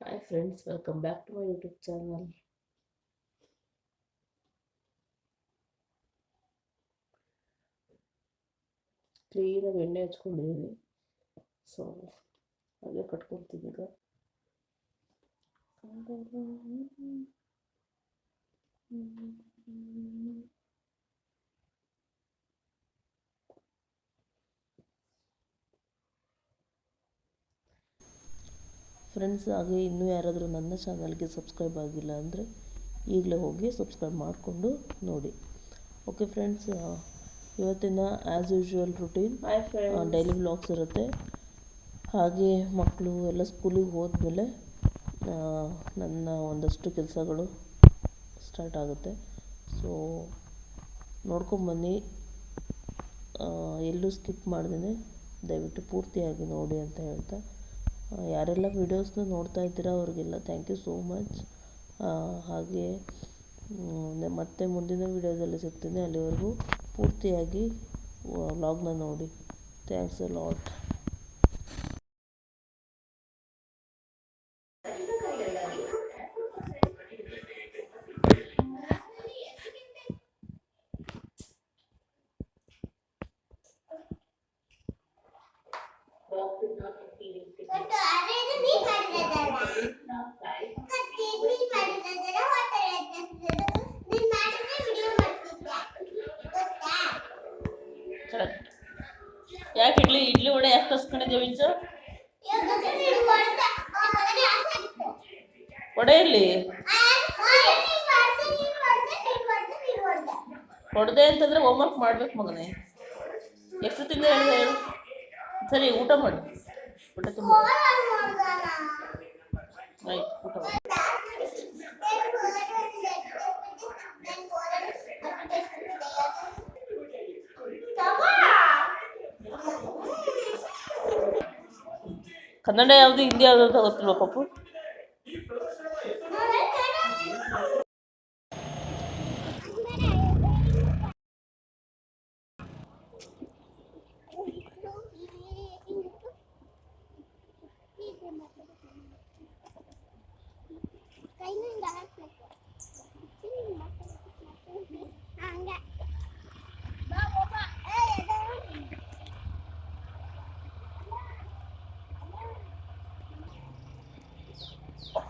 Hi friends welcome back to my YouTube channel క్లీన్గా వెండి నేర్చుకుండేది so అదే కట్టుకుంటుంది ఇక Mm-hmm. ಫ್ರೆಂಡ್ಸ್ ಹಾಗೆ ಇನ್ನೂ ಯಾರಾದರೂ ನನ್ನ ಚಾನಲ್ಗೆ ಸಬ್ಸ್ಕ್ರೈಬ್ ಆಗಿಲ್ಲ ಅಂದರೆ ಈಗಲೇ ಹೋಗಿ ಸಬ್ಸ್ಕ್ರೈಬ್ ಮಾಡಿಕೊಂಡು ನೋಡಿ. ಓಕೆ ಫ್ರೆಂಡ್ಸ್ ಇವತ್ತಿನ as usual routine daily vlogs ಇರುತ್ತೆ. ಹಾಗೆ ಮಕ್ಕಳು ಎಲ್ಲ ಸ್ಕೂಲಿಗೆ ಹೋದ್ಮೇಲೆ ನನ್ನ ಒಂದಷ್ಟು ಕೆಲಸಗಳು ಸ್ಟಾರ್ಟ್ ಆಗುತ್ತೆ. ಸೊ ನೋಡ್ಕೊಂಬನ್ನಿ. ಎಲ್ಲೂ ಸ್ಕಿಪ್ ಮಾಡ್ದೇ ದಯವಿಟ್ಟು ಪೂರ್ತಿಯಾಗಿ ನೋಡಿ ಅಂತ ಹೇಳ್ತಾ. ಯಾರೆಲ್ಲ ವೀಡಿಯೋಸ್ನ ನೋಡ್ತಾ ಇದ್ದೀರಾ ಅವ್ರಿಗೆಲ್ಲ ಥ್ಯಾಂಕ್ ಯು ಸೋ ಮಚ್ ಹಾಗೆ ಮತ್ತೆ ಮುಂದಿನ ವೀಡಿಯೋದಲ್ಲಿ ಸಿಗ್ತೀನಿ. ಅಲ್ಲಿವರೆಗೂ ಪೂರ್ತಿಯಾಗಿ ವ್ಲಾಗ್ನ ನೋಡಿ. ಥ್ಯಾಂಕ್ಸ್ ಅ ಲಾಟ್ ಯಾಕೆ ಇಡ್ಲಿ ಇಡ್ಲಿ ವಡೆ ಯಾಕೆ ಕಸ್ಕೊಂಡಿದ್ದೆ ವಿಂಚು? ವಡೆ ನೀನ್ ಹೊಡೆದೆ ಅಂತಂದ್ರೆ ಹೋಮ್ವರ್ಕ್ ಮಾಡ್ಬೇಕು ಮಗನೇ. ಎಷ್ಟು ತಿಂದ ಹೇಳಿದೆ ಹೇಳು? ಸರಿ, ಊಟ ಮಾಡು. ಊಟ ತುಂಬ ಫೋನ್ ಆನ್ ಮಾಡ್ದಲ್ಲ. ಆಯ್ತು ಊಟ ಮಾಡು ಕನ್ನಡ ಯಾವುದು ಹಿಂದಿ ಯಾವುದು ಅಂತ ಗೊತ್ತಿಲ್ವ ಪಪ್ಪು